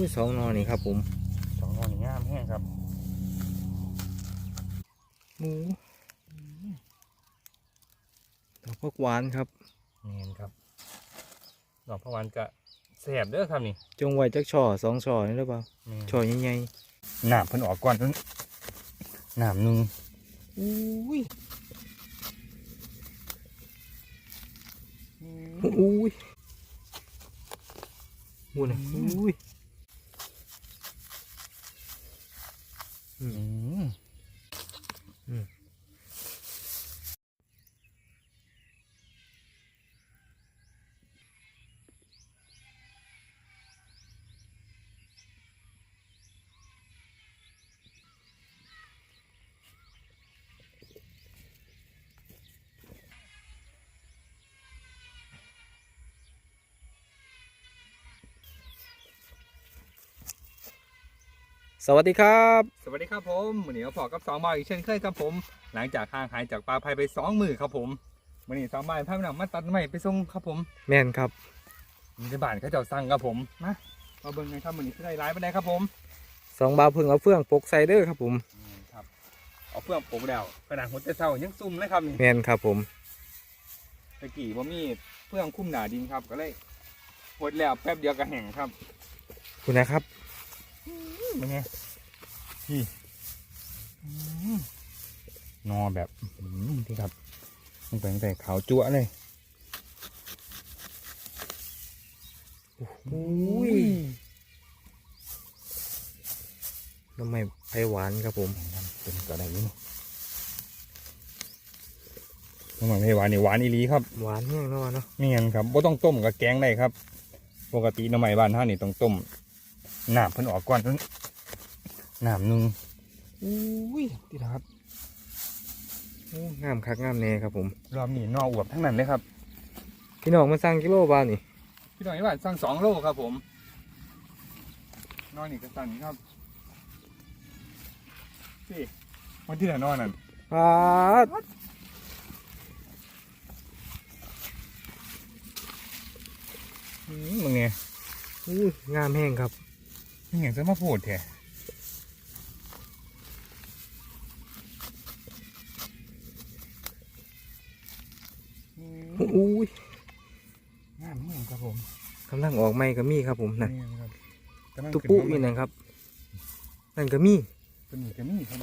อุ้ยสองหนอนี่ครับ ผมสองนอนงามแห้งครับหมูดอกพักหวานครับเนียนครับดอกพะวันก็แสบเด้อครับนี่จงไว้จักช่อสองช่อนี่หรือเปล่าแม่นช่อใหญ่หนามเพิ่นออกก่อนเพิ่นหนามหนึงๆอุ้ยอุ้ยหมูนะอุ้ย อืม สวัสดีครับ สวัสดีครับผมวันนี้ก็พอกับสองบาทอีกเช่นเคยครับผม หลังจากห่างหายจากปลาภัยไปสองมือครับผมวันนี้สองบาทพาไปนำมาตัดใหม่ไปส่งครับผมแม่นครับมีในบ้านเขาเจ้าสั่งครับผมมามาเบิ่งกันครับวันนี้คือได้ร้ายไปได้ครับผมสองบาวเพึ่งเอาเฟื่องปกไซเดอร์ครับผมนี่ครับเอาเพื่อนผมแล้วขนาดหัวใจเศร้ายังซุ่มเลยครับนี่แม่นครับผม ตะกี้ว่ามีเพื่อนคุ้มหนาดินครับก็เลยหดแล้วแป๊บเดียวก็แห้งครับ คุณนะครับ เป็นไงนี่อืมนอแบบอื้อหือที่ครับมันเป็นแต่ขาวจั๊วะเลยอุ้ยน้ำไม่ไผ่หวานครับผมเป็นก็ได้อยินน้ำมันไม่หวานนี่หวานอีหลีครับหวานแห้งเนาะเนาะนี่ไงครับบ่ต้องต้มกับแกงได้ครับ ปกติหน้ำมันบ้านท่านี่ต้องต้มน้ำเพิ่นออกก่อน น้ำหนึงอุ้ยที่ครับโอ้งามคักงามแน่ครับผมรอบนี้นออวบทั้งนั้นเลยครับพี่น้องมาสั่งกิโลบาทนี่พี่น้องที่บ้านสั่งสองโลครับผมนอนนี่ก็สั่นครับพี่วันที่ไหนนอนนั่นปาดอืมมึงไงอุ้ยงามแห้งครับมึงอย่างจะมาพูดแท้ อุ้ยงามมากครับผมกำลังออกไม่ก็มีครับผมนั่นนี่ครับกำลังตุขึ้ปุมานี่นะครับ นั่นก็มี เป็นหมีกระมี่ครับ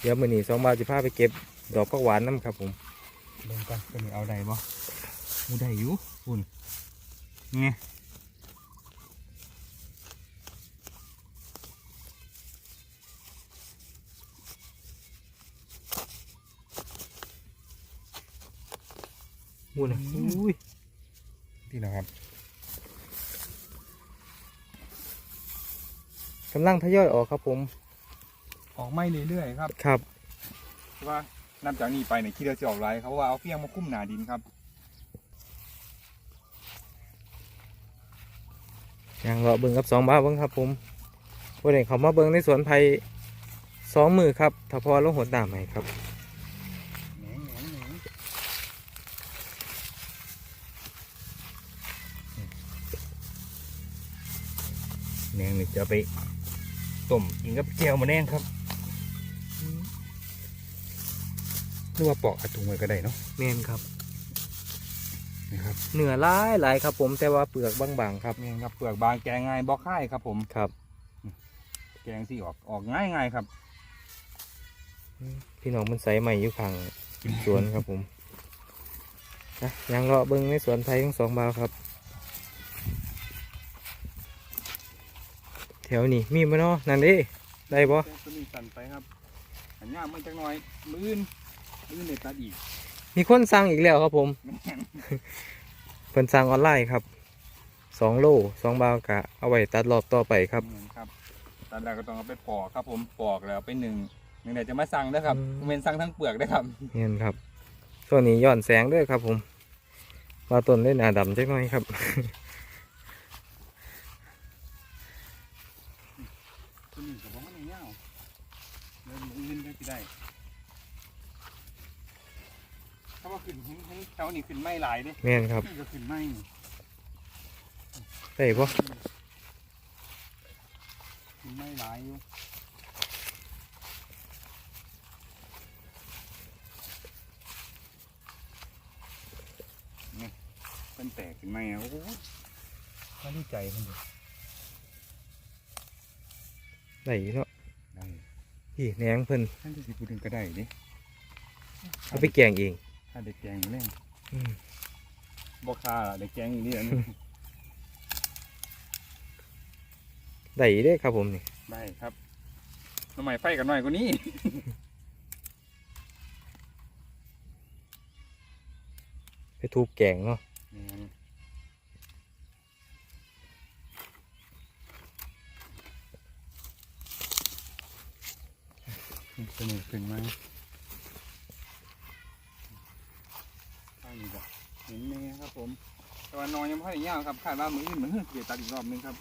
เดี๋ยวมื้อนี้สองบาทจะพาไปเก็บ ดอกผักหวานน้ำครับผมเบิ่งกันเป็นหมีเอาได้บ่มูได้อยู่คุณไง มูนะอุ้ยที่นะครับกำลังทยอยออกครับผม ออกไม่เรื่อยๆครับ ครับเพราะว่านับจากนี้ไปเนี่ยคิดว่าจะออกไรครับเพราะว่าเอาเฟี้ยงมาคุ้มหนาดินครับยังรอเบิ่งกับสองบาทเบิ่งครับผมวันนี้เขามาเบิ่งในสวนไผ่สองมือครับถ้าพอลงหดน้ำให้ครับ แหนงแหนงแหนง แหนงนี่จะเอาไปต้มกินกับแก้วมาแนงครับหรือว่าปอกอาตุงไว้ก็ได้เนาะแมนครับนะครับเนื้อหลายหลายครับ ผมแต่ว่าเปลือกบางๆครับนี่ครับเปลือกบางแกงง่ายบอกค่ายครับ ผมครับ แกงที่ออกออกง่ายง่ายๆครับ พี่น้องมันใส่ใหม่อยู่ข้างสวนครับผมนะยังรอเบิ่งในสวนไผ่ทั้งสองบาวครับ แถวนี้มีบ่เนาะนั่นเด้ได้บ่แกงตัวนี้สั่นไปครับอันนี้มันจักหน่อยมื้นมื้นในตัดอีก มีคนสั่งอีกแล้วครับผมแม่นเพิ่นสั่งออนไลน์ครับสองโลสองบาวกะเอาไว้ตัดรอบต่อไปครับแม่นครับตัดแล้วก็ต้องเอาไปปอกครับผมปอกแล้วไปหนึ่งหนึ่งเดี๋ยวจะมาสั่งนะครับอืมเป็นสั่งทั้งเปลือกได้ครับเห็นครับตัวนี้ย้อนแสงด้วยครับผมว่าต้นได้หนาดำจักหน่อยครับ ตัวนี้ก็บอกว่าในเงาแล้วมืออื่นได้ที่ได้ถ้าว่าขึ้น เห็นเห็นแถวนี้ขึ้นไม่หลายเด้แม่นครับนี่ก็ขึ้นไม่นี่ได้ปะมันไม่หลายอยู่นี่เป็นแตกขึ้นมาอะโอ้โหก็ดีใจมันเลยได้อยู่เนาะได้พี่แหนงเพิ่นท่านที่สิพูดถึงก็ได้ดิเอาไปแกงเองถ้าเด็กแกงอยู่เล่นอืม บ่คาล่ะเด็กแกงอยู่นี่อันได้อยู่เด้ครับผมนี่ได้ครับน้ำใหม่ไฟกันหน่อยกว่านี้ไปทุบแกงเนาะสนุกขึ้นไหม นี้ก็เห็นไหมครับผมแต่ว่านอนยังไม่ได้ยาวครับคาดว่ามืออื่นเหมือนเฮือกเกียตัดอีกรอบนึงครับ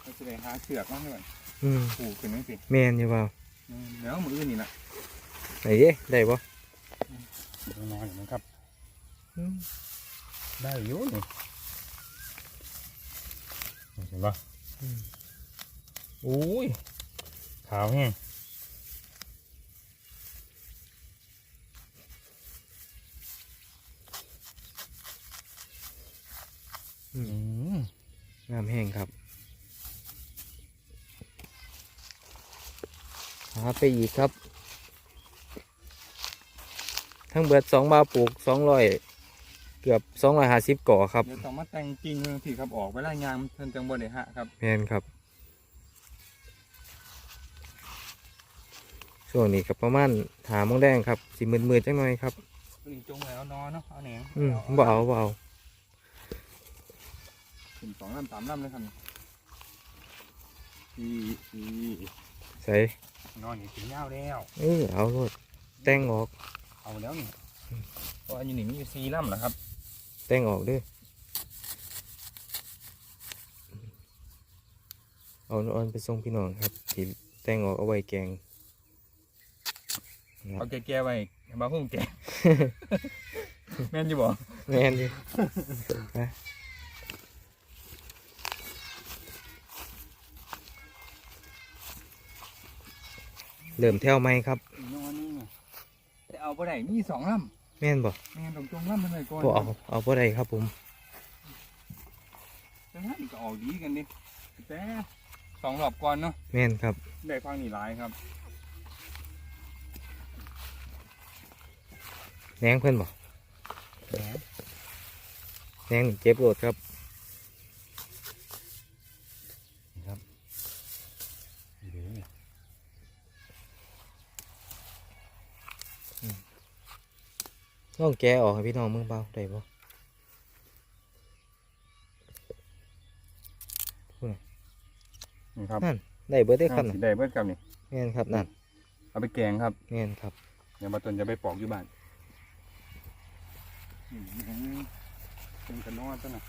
เราจะได้หาเสือกมาให้ก่อนอืมผูกขึ้นไม่สิแมนอยู่เปล่าเดี๋ยวมืออื่นนี่แหละไหนเด้ได้ปะนอนอยู่นะครับอืมได้อยู่นี่เห็นปะอืมอุ้ยขาวแห้ง อื อื ม ม งามแห้งครับ หาไปอีกครับ ทั้งเบิดสองบาปลูกสองร้อยเกือบสองร้อยห้าสิบก่อครับเดี๋ยวต้องมาแต่งจริงเลยสิครับออกไปไล่ยางเพิ่นจังบ่ได้ฮะครับแมนครับ ช่วงนี้กับประมาณหาโมงแดงครับสีมืดๆจังหน่อยครับตัวนี้จงแล้วนอนเนาะเอาแหนงอืมบ่เอาบ่เอา ถึงสองลำสามลำเลยครับพี่พี่ใส่นอนนี่ถึงยาวแล้ว เออเอาโลดแต่งออก เอาแล้วนี่เพราะอันนี้นี่มีอยู่สี่ลำนะครับ แต่งออกเด้วยเอานอนไปส่งพี่น้องครับที่แต่งออกเอาไว้แกงครับเอาแก่ๆไว้บาหุ้งแก่ แม่นอยู่บ่แม่นดิไเริ่มแถวไหมครับนอนนี่ไงแต่เอาบ่ได้มีสองลแม่นบ่ำแม่นตรงจงลำมันเลยก่อนบ่เอาเอาบ่ได้ครับผมแต่ถ้ามันก็ออกดีกันดิแต่สองรอบก่อนเนาะแม่นครับ ได้ฟังนี่หลายครับแหนงเพิ่นบ่แหนงนี่เจ็บโลดครับครับเดี๋ยวนี่ ลองแกะออกให้พี่น้องมึงเบาได้บ่นี่ครับได้เบิดได้อครับสีน่ะได้เบิดครับนี่แม่นครับนั่นเอาไปแกงครับแม่นครับเดี๋ยวมาตนจะไปปอกอยู่บ้านเป็นกันนอนซะหน่อย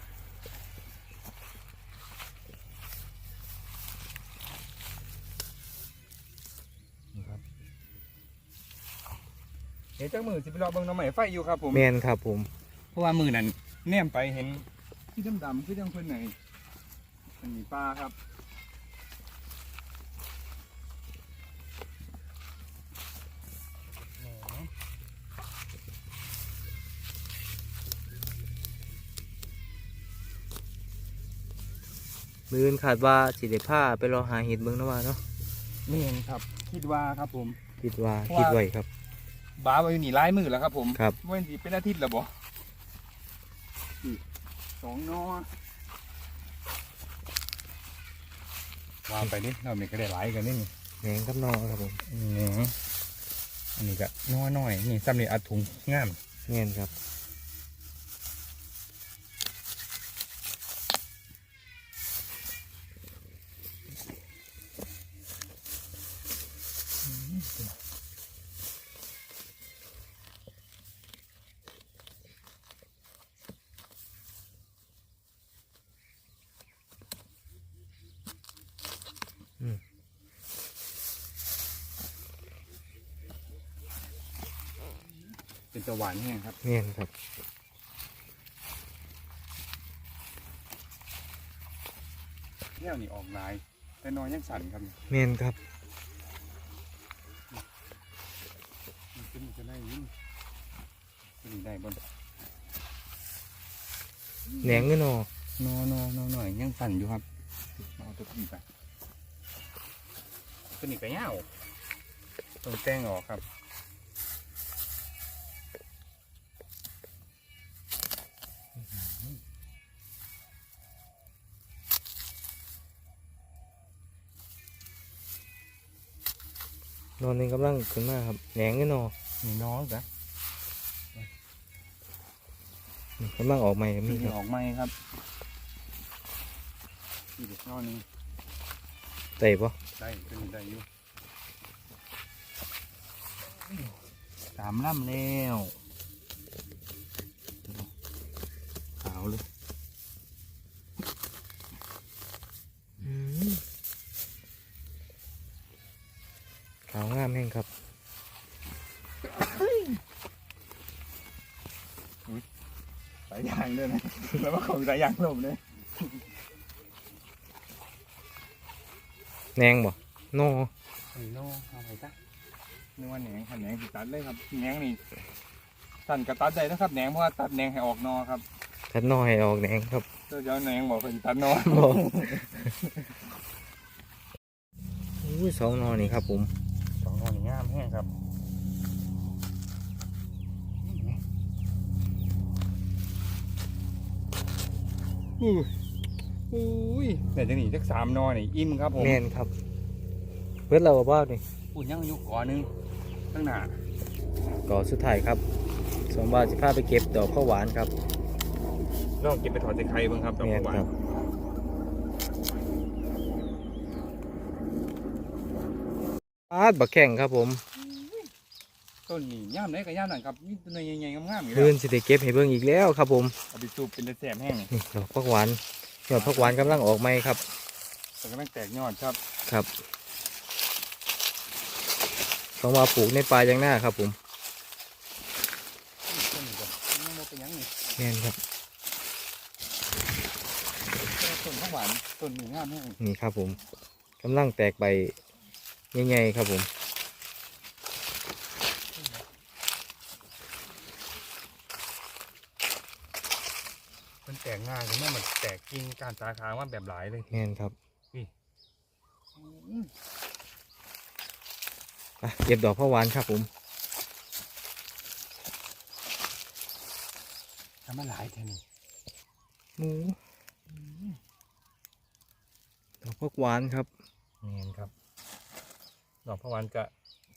นี่ครับ เดี๋ยวจักมือสิไปรอเบิ่งหน้ำใหม่ไฟอยู่ครับผมแม่นครับผม เพราะว่ามือนั้นแนมไปเห็นที่ดำดำๆคือจังเพิ่นไหนมันมีปลาครับมื้ออื่นคาดว่าสิได้พาไปรอหาเห็ดเบิ่งนะว่าเนาะนี่เองครับ คิดว่าครับผม คิดว่าเพราะว่าคิดไว้ครับ บ้าไปอยู่นี่ร้ายมือแล้วครับ ผมครับเว้นสิเป็นอาทิตย์แล้วบ่นี่สองนอวางไปดิเราไม่ก็ได้หลายกันนี่นี่แหนงกับนอครับผมนี่อันนี้ก็น้อยน้อยๆนี่ซ้ำนี่อัดถุงงามแม่นครับ เป็นตะหวานแห้งครับแม่นครับเนี่ยนี่ออกลาย แต่นอนยังสั่นครับแมนครับมันขึ้นจะได้ยินขึ้นได้บนแหนงเงินอนอนอนอนหน่อยยังสั่นอยู่ครับเอาตัวขึ้นไปตัวนี้ก็เงาต้องแต่งออกครับ นอนหนึงกำลังขึ้นมาครับแหนงเงินอนี่น้องจ้ะนี่กำลังออกใหม่ก็มีมีครับออกไหมครับนี่เด็กนอนนี่เตะปะได้ตัวนี้ได้อยู่สามลำแล้วขาวเลย ขาวงามแห้งครับสายยางด้วยนะแล้วก็ของสายยางลมเลยแหนงบ่นอไอ้โน่เอาไปจ้ะนึกว่าแหนงค่ะแหนงสิตัดเลยครับแหนงนี่สั่นกระตัดได้นะครับแหนงเพราะว่าตัดแหนงให้ออกนอครับทัดนอให้ออกแหนงครับเจ้าเจ้าแหนงบอกเป็นตัดนอบอกอุ้ยสองนอนี่ครับผมสอ งนอนี่งามแห้งครับอู้อุ้ยแต่จะหนีจักสามนอนี่อิ่มครับผมแมนครับเพื่อนเราบ้านี่อุ่นยังอยู่ก่อนหนึงข้างหน้าก่อสุดท้ายครับสมบาสิพาไปเก็บดอกข้าวหวานครับลองเก็บไปถอดจากไข่บ้างครับดอกแมบันวหวาคน รับปาดบักแข่งครับผมต้นนี้ย่ามไหนกับย่ามนั่นครับมีต้นใหญ่ๆงามๆอยู่เพื่แล้อวนสิได้เก็บให้เบิ่งอีกแล้วครับผมเอาไปสูบเป็นตะแสบแห้งนี่ดอกผักหวานยอดผักหวานกำลังออกใหม่ครับแต่ก็ต้องแตกยอดครับครับเขามาปลูกในป่ายางหน้าครับผมต้นนี้ก็ยังบ่เป็นหยังนี่แม่นครับแต่ต้นข้าวหวานต้นนี้งามแห้งนี่ครับผมกำลังแตกใบ ใหญ่ๆครับผมมันแตกง่ายคือแม่มันแตกกิ่งการสาขาว่าแบบหลายเลยแม่นครับอืมไปเก็บดอกผักหวานครับผมทำมาหลายแท่นี่หมูดอกผักหวานครับเนียนครับ ดอกพะวันกะ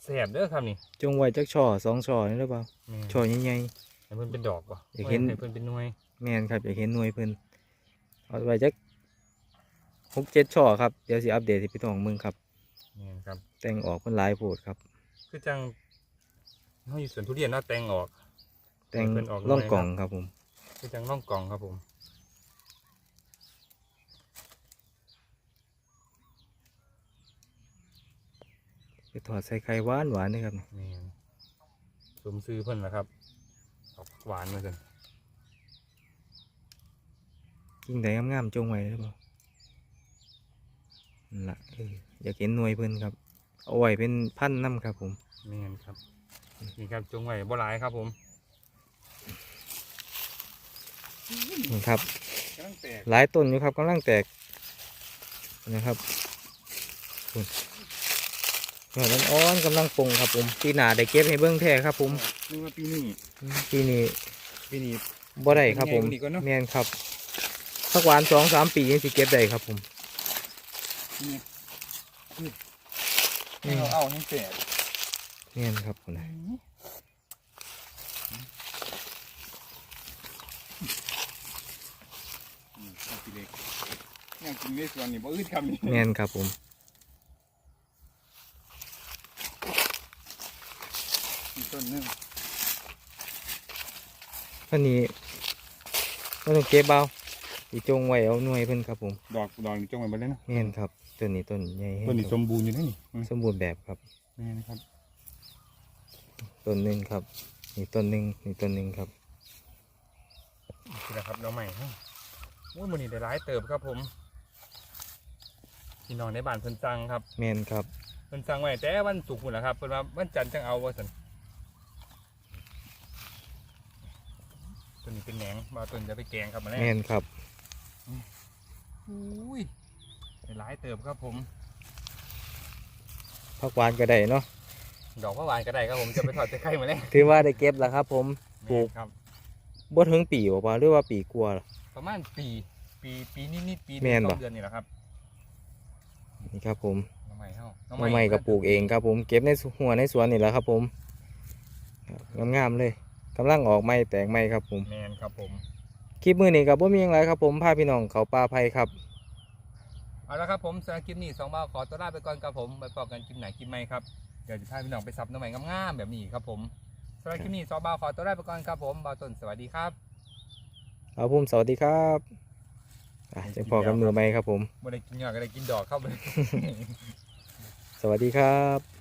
แสบเด้อครับนี่จงไว้จักช่อสองช่อนี่หรือเปล่าแม่นช่อใหญ่ ให้เพิ่นเป็นดอกป่ะอยากเห็น ให้เพิ่นเป็นหน่วยๆแม่นครับอยากเห็นหน่วยเพิ่นเอาไว้จักหกเจ็ดช่อครับเดี๋ยวสิอัปเดตที่พี่ตองมึงครับเนียนครับ แต่งออกเป็นหลายโพดครับ คือจังเขาอยู่สวนทุเรียนเนาะแตงออก แต่งเพิ่นออกหน่วย ล่องกล่องครับผม คือจังร่องกล่องครับผม ไปถอดใส่ไข่หวานหวานนี่ครับแม่นสมซื้อเพิ่นละครับดอกหวานมาสิกิ่งใดงามๆจงไว้หรือเปล่านั่นละเอออยากเห็นหน่วยเพิ่นครับ เอาไว้เป็นพันธุ์น้ำครับผมแม่นครับนี่ครับจงไว้บ่หลายครับผมนี่ครับกำลังแตกหลายต้นอยู่ครับกำลังแตกนะครับ คุณยอดมันอ่อนกำลังปงครับผมปีหน้าได้เก็บให้เบิ้งแท้ครับผมนึกว่าปีนี้ปีนี้ปีนี้บ่ได้ครับผมปีนี้ก่อนเนอะแม่นครับสักหวานสองสามปียังสิเก็บได้ครับผมนี่อืมเราเอาให้แตกแม่นครับผมนะอืมเอาปีเล็กยังกินในสวนนี่บ่อึดคำนี่แม่นครับผม มีต้นหนึงวันนี้ก็ต้องเก็บเบาอีจงไว้เอาหน่วยเพิ่นครับผมดอกดอกนี่จงไว้บ่เลยเนาะแม่นครับต้นนี้ต้นใหญ่แฮงต้นนี้คสรับมบูรณ์อยู่นะนี่อืมสมบูรณ์แบบครับนี่นะครับต้นหนึ่งครับนี่ต้นหนึ่งนี่ต้นหนึ่งครับ นี่แหละครับน้องใหม่ฮะโอ้ยมันนี่ได้หลายเติบครับผมพี่น้องในบ้านเพิ่นสั่งครับ แมนครับ เพิ่นสั่งไว้แต่วันศุกร์พุ่นแหละครับเพิ่นว่าวันจันทร์จังเอาว่าซั่น ตัวนี้เป็นแหนงมาตัวนี้จะไปแกงครับมาแล้แมนครับอุ้ยได้หลายเติบครับผมผักหวานก็ได้เนาะดอกพระหวานก็ได้ครับผมจะไปถอดจะไข่มาแล้วถือว่าได้เก็บแล้วครับ ผมปลูกแม่นครับบ่ถึงปีบ่ปะหรือว่าปีกลัวาหรอประมาณปี ปีปีนิดๆปีแม่นสบ่ องเดือนนี่แหละครับนี่ครับผมน้องใหม่เฮาหน้องใหม่ก็ปลูกเองครับผมเก็บในสหัวในสวนนี่แหละครับ ผมครับงามๆเลย กำลังออกใหม่แตกใหม่ครับผม แมนครับผมคลิปมือนี้กับบ่มีหยังไรครับผมพาพี่น้องเขาป่าไผ่ครับ เอาละครับผมสำหรับคลิปนี้สองบ่าวขอตัวลาไปก่อนครับผมไปพบกันคลิปไหนคลิปใหม่ครับเดี๋ยวจะพาพี่น้องไปซับน้องใหม่งามๆแบบนี้ครับผมสำหรับคลิปนี้สองบ่าวขอตัวลาไปก่อนครับผมบ่าวต้นสวัสดีครับเอาผมสวัสดีครับอะจะพอกันมือไหมครับผม บ่ได้กินยอดก็ได้กินดอกครับสวัสดีครับ